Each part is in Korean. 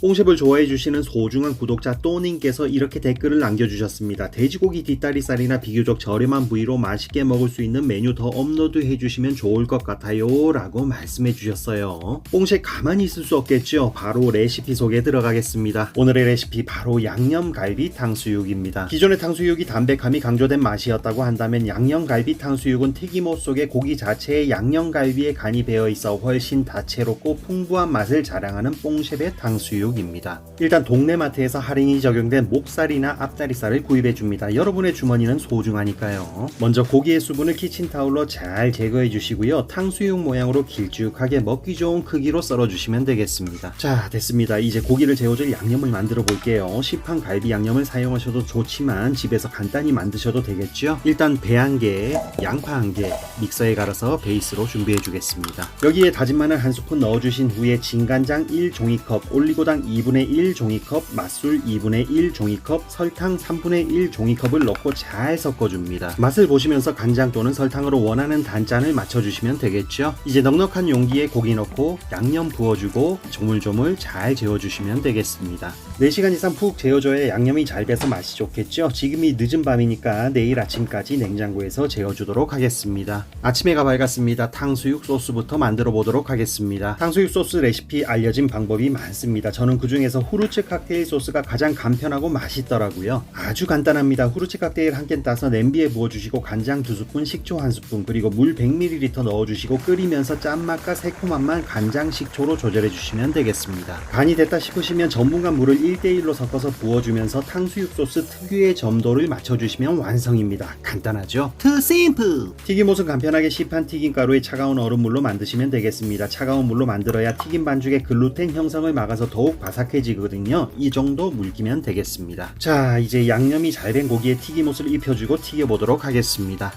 뽕셰프를 좋아해 주시는 소중한 구독자 또님께서 이렇게 댓글을 남겨주셨습니다. 돼지고기 뒷다리살이나 비교적 저렴한 부위로 맛있게 먹을 수 있는 메뉴 더 업로드해 주시면 좋을 것 같아요 라고 말씀해 주셨어요. 뽕셰 가만히 있을 수 없겠죠. 바로 레시피 소개 들어가겠습니다. 오늘의 레시피 바로 양념갈비 탕수육입니다. 기존의 탕수육이 담백함이 강조된 맛이었다고 한다면 양념갈비 탕수육은 튀김옷 속에 고기 자체에 양념갈비에 간이 배어 있어 훨씬 다채롭고 풍부한 맛을 자랑하는 뽕셰의 탕수육 입니다. 일단 동네 마트에서 할인이 적용된 목살이나 앞다리살을 구입해 줍니다. 여러분의 주머니는 소중하니까요. 먼저 고기의 수분을 키친타올로 잘 제거해 주시고요. 탕수육 모양으로 길쭉하게 먹기 좋은 크기로 썰어 주시면 되겠습니다. 자, 됐습니다. 이제 고기를 재워줄 양념을 만들어 볼게요. 시판 갈비 양념을 사용하셔도 좋지만 집에서 간단히 만드셔도 되겠죠. 일단 배 한 개, 양파 한 개, 믹서에 갈아서 베이스로 준비해 주겠습니다. 여기에 다진 마늘 한 스푼 넣어 주신 후에 진간장 1종이컵, 올리고당 2분의 1 종이컵, 맛술 2분의 1 종이컵, 설탕 3분의 1 종이컵을 넣고 잘 섞어줍니다. 맛을 보시면서 간장 또는 설탕으로 원하는 단짠을 맞춰주시면 되겠죠. 이제 넉넉한 용기에 고기 넣고 양념 부어주고 조물조물 잘 재워주시면 되겠습니다. 4시간 이상 푹 재워줘야 양념이 잘 배서 맛이 좋겠죠. 지금이 늦은 밤이니까 내일 아침까지 냉장고에서 재워주도록 하겠습니다. 아침해가 밝았습니다. 탕수육 소스부터 만들어 보도록 하겠습니다. 탕수육 소스 레시피 알려진 방법이 많습니다. 저는 그 중에서 후르츠 칵테일 소스가 가장 간편하고 맛있더라고요. 아주 간단합니다. 후르츠 칵테일 한 캔 따서 냄비에 부어주시고 간장 2스푼, 식초 1스푼, 그리고 물 100ml 넣어주시고 끓이면서 짠맛과 새콤함만 간장, 식초로 조절해 주시면 되겠습니다. 간이 됐다 싶으시면 전분과 물을 1대1로 섞어서 부어주면서 탕수육 소스 특유의 점도를 맞춰주시면 완성입니다. 간단하죠? Too simple! 튀김옷은 간편하게 시판 튀김가루에 차가운 얼음물로 만드시면 되겠습니다. 차가운 물로 만들어야 튀김 반죽의 글루텐 형성을 막아서 더욱 바삭해지거든요. 이 정도 물기면 되겠습니다. 자, 이제 양념이 잘 된 고기에 튀김옷을 입혀주고 튀겨보도록 하겠습니다.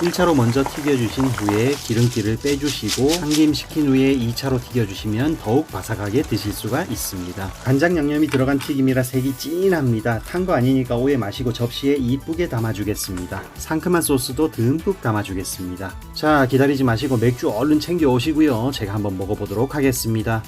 1차로 먼저 튀겨주신 후에 기름기를 빼주시고 참김시킨 후에 2차로 튀겨주시면 더욱 바삭하게 드실 수가 있습니다. 간장 양념이 들어간 튀김이라 색이 진합니다. 탄 거 아니니까 오해 마시고 접시에 이쁘게 담아주겠습니다. 상큼한 소스도 듬뿍 담아주겠습니다. 자 기다리지 마시고 맥주 얼른 챙겨 오시고요. 제가 한번 먹어보도록 하겠습니다.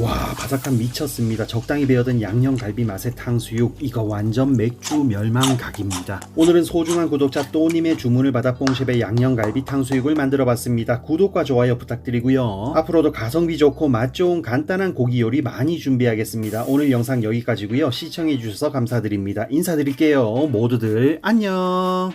와 바삭함 미쳤습니다. 적당히 배어든 양념갈비 맛의 탕수육 이거 완전 맥주 멸망각입니다. 오늘은 소중한 구독자 또님의 주문을 받아 뽕셰의 양념갈비 탕수육을 만들어 봤습니다. 구독과 좋아요 부탁드리고요. 앞으로도 가성비 좋고 맛 좋은 간단한 고기 요리 많이 준비하겠습니다. 오늘 영상 여기까지고요. 시청해 주셔서 감사드립니다. 인사드릴게요. 모두들 안녕